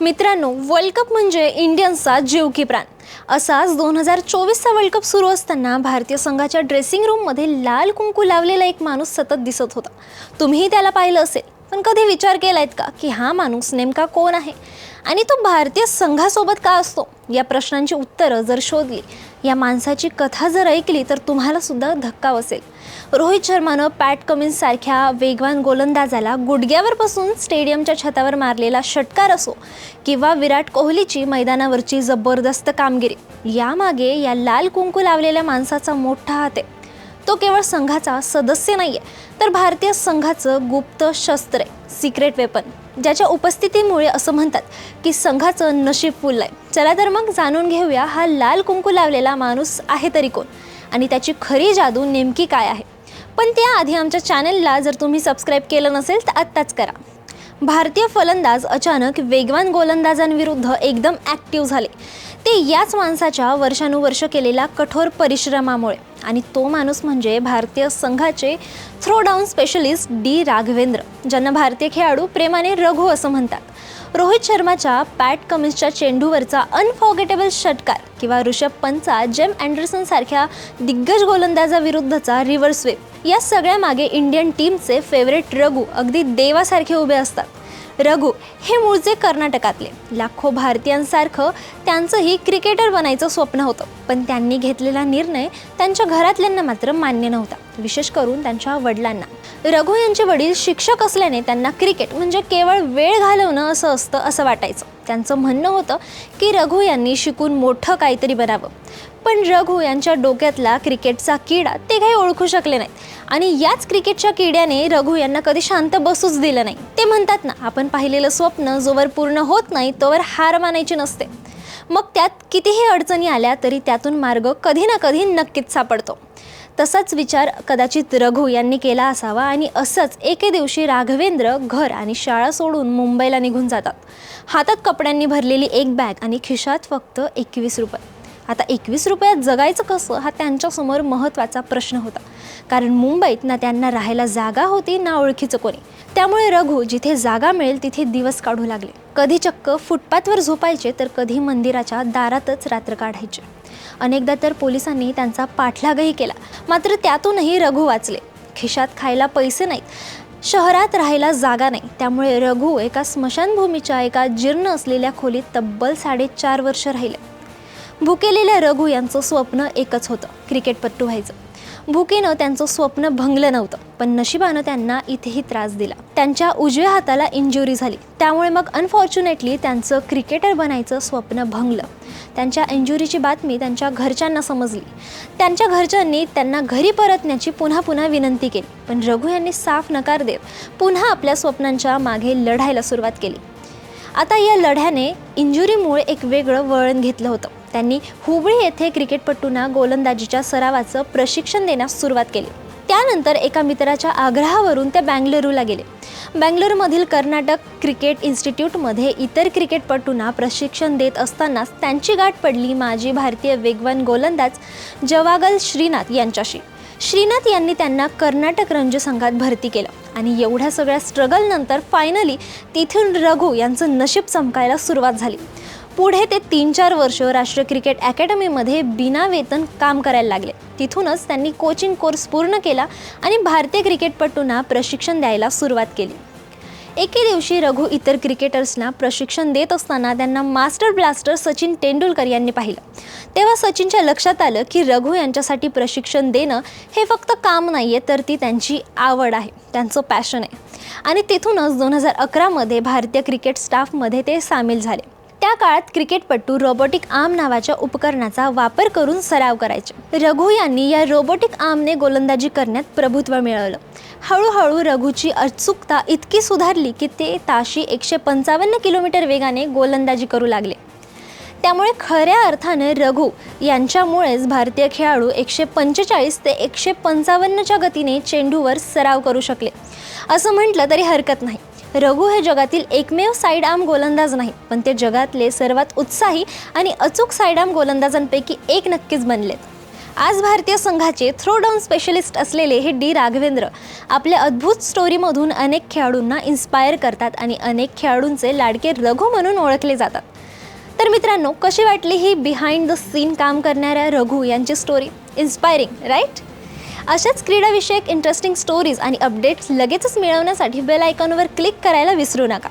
मित्रांनो world cup म्हणजे इंडियन्सचा जीव की प्राण. असाच दोन हजार चोवीसचा वर्ल्ड कप सुरू असताना भारतीय संघाच्या ड्रेसिंग रूममध्ये लाल कुंकू लावलेला एक माणूस सतत दिसत होता. तुम्हीही त्याला पाहिलं असेल पण कधी विचार केलायत का की हा माणूस नेमका कोण आहे? आणि तो भारतीय संघासोबत का असतो? या प्रश्नांची उत्तरं जर शोधली या माणसाची कथा जर ऐकली तर तुम्हाला सुद्धा धक्का बसेल. रोहित शर्मानं पॅट कमिन्स सारख्या वेगवान गोलंदाजाला गुडघ्यावर बसून स्टेडियमच्या छतावर मारलेला षटकार असो किंवा विराट कोहलीची मैदानावरची जबरदस्त कामगिरी. यामागे या लाल कुंकू लावलेल्या माणसाचा मोठा हात आहे. तो केवळ संघाचा सदस्य नाही आहे तर भारतीय संघाचं गुप्त शस्त्र आहे सिक्रेट वेपन ज्याच्या उपस्थितीमुळे असं म्हणतात की संघाचं नशीब फुललं आहे चला तर मग जाणून घेऊया हा लाल कुंकू लावलेला माणूस आहे तरी कोण आणि त्याची खरी जादू नेमकी काय आहे. पण त्याआधी आमच्या चॅनलला जर तुम्ही सबस्क्राईब केलं नसेल तर आत्ताच करा. भारतीय फलंदाज अचानक वेगवान गोलंदाजांविरुद्ध एकदम ॲक्टिव्ह झाले. ते याच माणसाच्या वर्षानुवर्ष केलेल्या कठोर परिश्रमामुळे. आणि तो माणूस म्हणजे भारतीय संघाचे throw down specialist D Raghavendra ज्यांना भारतीय खेळाडू प्रेमाने रघु असं म्हणतात. रोहित शर्माच्या पॅट कमिन्सच्या चेंडूवरचा अनफॉर्गेटेबल षटकार किंवा ऋषभ पंतचा जेम अँडरसन सारख्या दिग्गज गोलंदाजाविरुद्धचा रिव्हर्स स्वेप. या सगळ्या मागे इंडियन टीमचे फेवरेट रघु अगदी देवासारखे उभे असतात. रघु हे मूळचे कर्नाटकातले. लाखो भारतीयांसारखं त्यांचंही क्रिकेटर बनायचं स्वप्न होतं. पण त्यांनी घेतलेला निर्णय त्यांच्या घरातल्यांना मात्र मान्य नव्हता. विशेष करून त्यांच्या वडिलांना. रघु यांचे वडील शिक्षक असल्याने त्यांना क्रिकेट म्हणजे केवळ वेळ घालवणं असं असतं असं वाटायचं. त्यांचं म्हणणं होतं की रघु यांनी शिकून मोठं काहीतरी बनावं. पण रघु यांच्या डोक्यातला क्रिकेटचा किडा ते काही ओळखू शकले नाहीत. आणि याच क्रिकेटच्या किड्याने रघु यांना कधी शांत बसूच दिलं नाही. ते म्हणतात ना आपण पाहिलेलं स्वप्न जोवर पूर्ण होत नाही तोवर हार मानायची नसते. मग त्यात कितीही अडचणी आल्या तरी त्यातून मार्ग कधी ना कधी नक्कीच सापडतो. तसाच विचार कदाचित रघु यांनी केला असावा आणि असंच एके दिवशी राघवेंद्र घर आणि शाळा सोडून मुंबईला निघून जातात. हातात कपड्यांनी भरलेली एक बॅग आणि खिशात फक्त एकवीस रुपये. आता एकवीस रुपयात जगायचं कसं हा त्यांच्यासमोर महत्त्वाचा प्रश्न होता. कारण मुंबईत ना त्यांना राहायला जागा होती ना ओळखीचं कोणी. त्यामुळे रघु जिथे जागा मिळेल तिथे दिवस काढू लागले. कधी चक्क फुटपाथवर झोपायचे तर कधी मंदिराच्या दारातच रात्र काढायचे. अनेकदा तर पोलिसांनी त्यांचा पाठलागही केला. मात्र त्यातूनही रघु वाचले. खिशात खायला पैसे नाहीत. शहरात राहायला जागा नाही. त्यामुळे रघु एका स्मशानभूमीच्या एका जीर्ण असलेल्या खोलीत तब्बल साडेचार वर्ष राहिले. भुकेलेल्या रघु यांचं स्वप्न एकच होतं क्रिकेटपट्टू व्हायचं. भुकेनं त्यांचं स्वप्न भंगलं नव्हतं पण नशिबानं त्यांना इथेही त्रास दिला. त्यांच्या उजव्या हाताला इंजुरी झाली. त्यामुळे मग अनफॉर्च्युनेटली त्यांचं क्रिकेटर बनायचं स्वप्न भंगलं. त्यांच्या इंजुरीची बातमी त्यांच्या घरच्यांना समजली. त्यांच्या घरच्यांनी त्यांना घरी परतण्याची पुन्हा पुन्हा विनंती केली. पण रघु यांनी साफ नकार देत पुन्हा आपल्या स्वप्नांच्या मागे लढायला सुरुवात केली. आता या लढ्याने इंजुरीमुळे एक वेगळं वळण घेतलं होतं. त्यांनी हुबळी येथे क्रिकेटपटूंना गोलंदाजीच्या सरावाचं प्रशिक्षण देण्यास सुरुवात केली. त्यानंतर एका मित्राच्या आग्रहावरून ते बँगलुरूला गेले. बँगलोरमधील कर्नाटक क्रिकेट इन्स्टिट्यूटमध्ये इतर क्रिकेटपटूंना प्रशिक्षण देत असतानाच त्यांची गाठ पडली माजी भारतीय वेगवान गोलंदाज जवागल श्रीनाथ यांच्याशी. श्रीनाथ यांनी त्यांना कर्नाटक रणजी संघात भरती केलं आणि एवढ्या सगळ्या स्ट्रगलनंतर फायनली तिथून रघु यांचं नशीब चमकायला सुरुवात झाली. पुढे ते तीन चार वर्ष राष्ट्रीय क्रिकेट अकॅडमीमध्ये बिना वेतन काम करायला लागले. तिथूनच त्यांनी कोचिंग कोर्स पूर्ण केला आणि भारतीय क्रिकेटपटूंना प्रशिक्षण द्यायला सुरुवात केली. एके दिवशी रघु इतर क्रिकेटर्सना प्रशिक्षण देत असताना त्यांना मास्टर ब्लास्टर सचिन तेंडुलकर यांनी पाहिलं. तेव्हा सचिनच्या लक्षात आलं की रघु यांच्यासाठी प्रशिक्षण देणं हे फक्त काम नाही आहे तर ती त्यांची आवड आहे त्यांचं पॅशन आहे. आणि तिथूनच दोन हजार अकरामध्ये भारतीय क्रिकेट स्टाफमध्ये ते सामील झाले. काळात क्रिकेटपटू रोबोटिक आर्म नावाच्या उपकरणाचा वापर करून सराव करायचे. रघु यांनी या रोबोटिक आर्मने गोलंदाजी करण्यात प्रभुत्व मिळवलं. हळूहळू रघुची अचूकता इतकी सुधारली की ते ताशी एकशे पंचावन्न किलोमीटर वेगाने गोलंदाजी करू लागले. त्यामुळे खऱ्या अर्थाने रघु यांच्यामुळेच भारतीय खेळाडू एकशे पंचेचाळीस ते एकशे पंचावन्नच्या गतीने चेंडूवर सराव करू शकले. असं म्हटलं तरी हरकत नाही. रघु हे जगातील एकमेव साईड आर्म गोलंदाज नाही पण ते जगातले सर्वात उत्साही आणि अचूक साईड आर्म गोलंदाजांपैकी एक नक्कीच बनलेत. आज भारतीय संघाचे थ्रो डाऊन स्पेशलिस्ट असलेले हे डी राघवेंद्र आपल्या अद्भुत स्टोरीमधून अनेक खेळाडूंना इन्स्पायर करतात आणि अनेक खेळाडूंचे लाडके रघु म्हणून ओळखले जातात. तर मित्रांनो कशी वाटली ही बिहाइंड द सीन काम करणाऱ्या रघु यांची स्टोरी इन्स्पायरिंग राईट अशाच क्रीडाविषयक इंटरेस्टिंग स्टोरीज आणि अपडेट्स लगेचच मिळवण्यासाठी बेल आयकॉनवर क्लिक करायला विसरू नका.